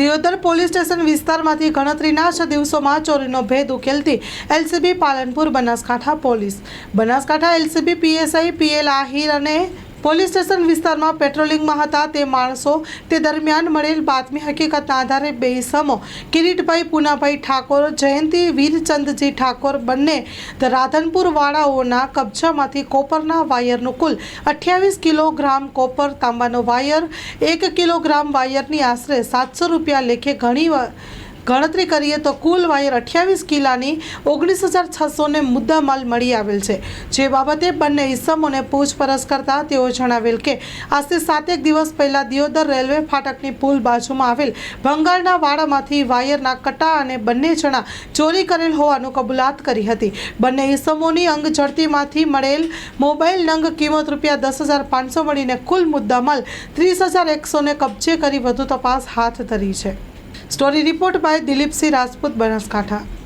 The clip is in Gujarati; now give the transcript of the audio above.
દિયોદર પોલીસ સ્ટેશન વિસ્તારમાંથી ગણતરીના છ દિવસોમાં ચોરીનો ભેદ ઉકેલતી LCB Palanpur Banaskantha police. Banaskantha LCB, PSI, PL Ahir અને પોલીસ સ્ટેશન વિસ્તારમાં પેટ્રોલિંગમાં હતા તે માણસો તે દરમિયાન મળેલ બાતમી હકીકતના આધારે બે સમો કિરીટભાઈ પૂનાભાઈ ઠાકોર, જયંતિ વીરચંદજી ઠાકોર બંને રાધનપુરવાળાઓના રાધનપુર વાળાઓના કબજામાંથી કોપરના વાયરનું કુલ અઠ્યાવીસ કિલોગ્રામ કોપર તાંબાનો વાયર, એક કિલોગ્રામ વાયરની આશરે સાતસો રૂપિયા લેખે ઘણી ગણતરી કરીએ તો કુલ વાયર અઠ્યાવીસ કિલ્લાની ઓગણીસ હજાર છસોને મુદ્દામાલ મળી આવેલ છે. જે બાબતે બંને ઇસમોને પૂછપરછ કરતા તેઓ જણાવેલ કે, આજથી સાતેક દિવસ પહેલાં દિયોદર રેલવે ફાટકની પુલ બાજુમાં આવેલ ભંગાળના વાડામાંથી વાયરના કટા અને બંને જણા ચોરી કરેલ હોવાનું કબૂલાત કરી હતી. બંને ઇસમોની અંગ ઝડતીમાંથી મળેલ મોબાઈલ નંગ કિંમત રૂપિયા દસ હજાર પાંચસો મળીને કુલ મુદ્દામાલ ત્રીસ હજાર એકસોને કબજે કરી વધુ તપાસ હાથ ધરી છે. Story report by Dilipsinh Rajput Banaskantha